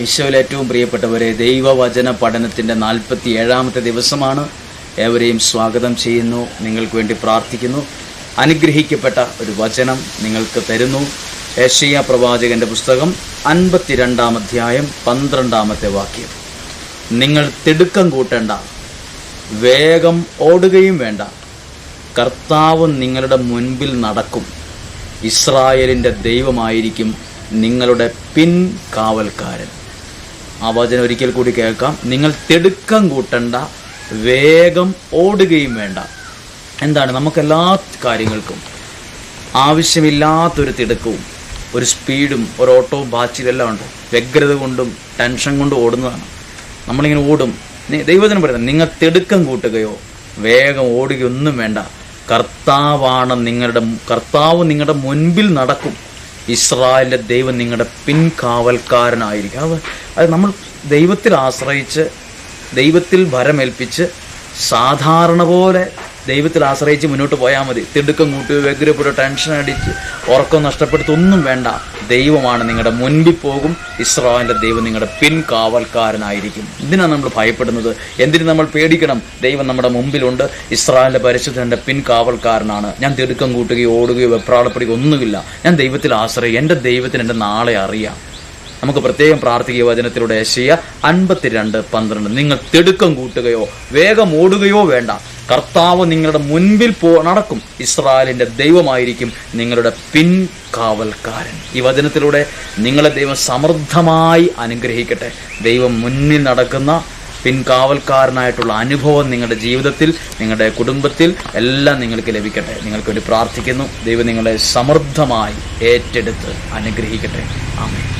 ഈശോയിൽ ഏറ്റവും പ്രിയപ്പെട്ടവരെ ദൈവവചന പഠനത്തിന്റെ നാൽപ്പത്തി ഏഴാമത്തെ ദിവസമാണ്. ഏവരെയും സ്വാഗതം ചെയ്യുന്നു. നിങ്ങൾക്ക് വേണ്ടി പ്രാർത്ഥിക്കുന്നു. അനുഗ്രഹിക്കപ്പെട്ട ഒരു വചനം നിങ്ങൾക്ക് തരുന്നു. ഏഷ്യ പ്രവാചകന്റെ പുസ്തകം അൻപത്തിരണ്ടാം അധ്യായം പന്ത്രണ്ടാമത്തെ വാക്യം. നിങ്ങൾ തിടുക്കം കൂട്ടേണ്ട വേഗം ഓടുകയും വേണ്ട. കർത്താവ് നിങ്ങളുടെ മുൻപിൽ നടക്കും. ഇസ്രായേലിന്റെ ദൈവമായിരിക്കും നിങ്ങളുടെ പിൻ കാവൽക്കാരൻ ആ വചനം ഒരിക്കൽ കൂടി കേൾക്കാം. നിങ്ങൾ തിടുക്കം കൂട്ടണ്ട വേഗം ഓടുകയും വേണ്ട. എന്താണ്? നമുക്കെല്ലാ കാര്യങ്ങൾക്കും ആവശ്യമില്ലാത്തൊരു തിടുക്കവും ഒരു സ്പീഡും ഒരു ഓട്ടവും ബാച്ചിലെല്ലാം ഉണ്ട്. വ്യഗ്രത കൊണ്ടും ടെൻഷൻ കൊണ്ടും ഓടുന്നതാണ്. നമ്മളിങ്ങനെ ഓടും. ദൈവത്തിന് പറയുന്നത് നിങ്ങൾ തിടുക്കം കൂട്ടുകയോ വേഗം ഓടുകയോ ഒന്നും വേണ്ട. കർത്താവാണ് നിങ്ങളുടെ കർത്താവ് നിങ്ങളുടെ മുൻപിൽ നടക്കും. ഇസ്രായേലിന്റെ ദൈവം നിങ്ങളുടെ പിൻകാവൽക്കാരനായിരിക്കും. അത് അത് നമ്മൾ ദൈവത്തിൽ ആശ്രയിച്ച് ദൈവത്തിൽ ഭരമേൽപ്പിച്ച് സാധാരണ പോലെ ദൈവത്തിൽ ആശ്രയിച്ച് മുന്നോട്ട് പോയാൽ മതി. തിടുക്കം കൂട്ടി വ്യഗ്രപ്പെട്ട് ടെൻഷൻ അടിച്ച് ഉറക്കം നഷ്ടപ്പെടുത്തൊന്നും വേണ്ട. ദൈവമാണ് നിങ്ങളുടെ മുൻപിൽ പോകും. ഇസ്രായേലിന്റെ ദൈവം നിങ്ങളുടെ പിൻകാവൽക്കാരനായിരിക്കും. ഇതിനാണ് നമ്മൾ ഭയപ്പെടുന്നത്? എന്തിനു നമ്മൾ പേടിക്കണം? ദൈവം നമ്മുടെ മുമ്പിലുണ്ട്. ഇസ്രായേലിന്റെ പരിശുദ്ധന്റെ പിൻകാവൽക്കാരനാണ്. ഞാൻ തിടുക്കം കൂട്ടുകയോ ഓടുകയോ വെപ്രാളപ്പെടുകയോ ഒന്നുമില്ല. ഞാൻ ദൈവത്തിൽ ആശ്രയിക്കും എന്റെ ദൈവത്തിന് എന്റെ നാളെ അറിയാം. നമുക്ക് പ്രത്യേകം പ്രാർത്ഥിക്കുക വചനത്തിലൂടെ ഏഷ്യ അൻപത്തിരണ്ട് പന്ത്രണ്ട്. നിങ്ങൾ തിടുക്കം കൂട്ടുകയോ വേഗം ഓടുകയോ വേണ്ട. കർത്താവ് നിങ്ങളുടെ മുൻപിൽ പോ നടക്കും. ഇസ്രായേലിന്റെ ദൈവമായിരിക്കും നിങ്ങളുടെ പിൻകാവൽക്കാരൻ. ഈ വചനത്തിലൂടെ നിങ്ങളെ ദൈവം സമൃദ്ധമായി അനുഗ്രഹിക്കട്ടെ. ദൈവം മുന്നിൽ നടക്കുന്ന പിൻകാവൽക്കാരനായിട്ടുള്ള അനുഭവം നിങ്ങളുടെ ജീവിതത്തിൽ നിങ്ങളുടെ കുടുംബത്തിൽ എല്ലാം നിങ്ങൾക്ക് ലഭിക്കട്ടെ. നിങ്ങൾക്ക് വേണ്ടി പ്രാർത്ഥിക്കുന്നു. ദൈവം നിങ്ങളെ സമൃദ്ധമായി ഏറ്റെടുത്ത് അനുഗ്രഹിക്കട്ടെ. ആമേൻ.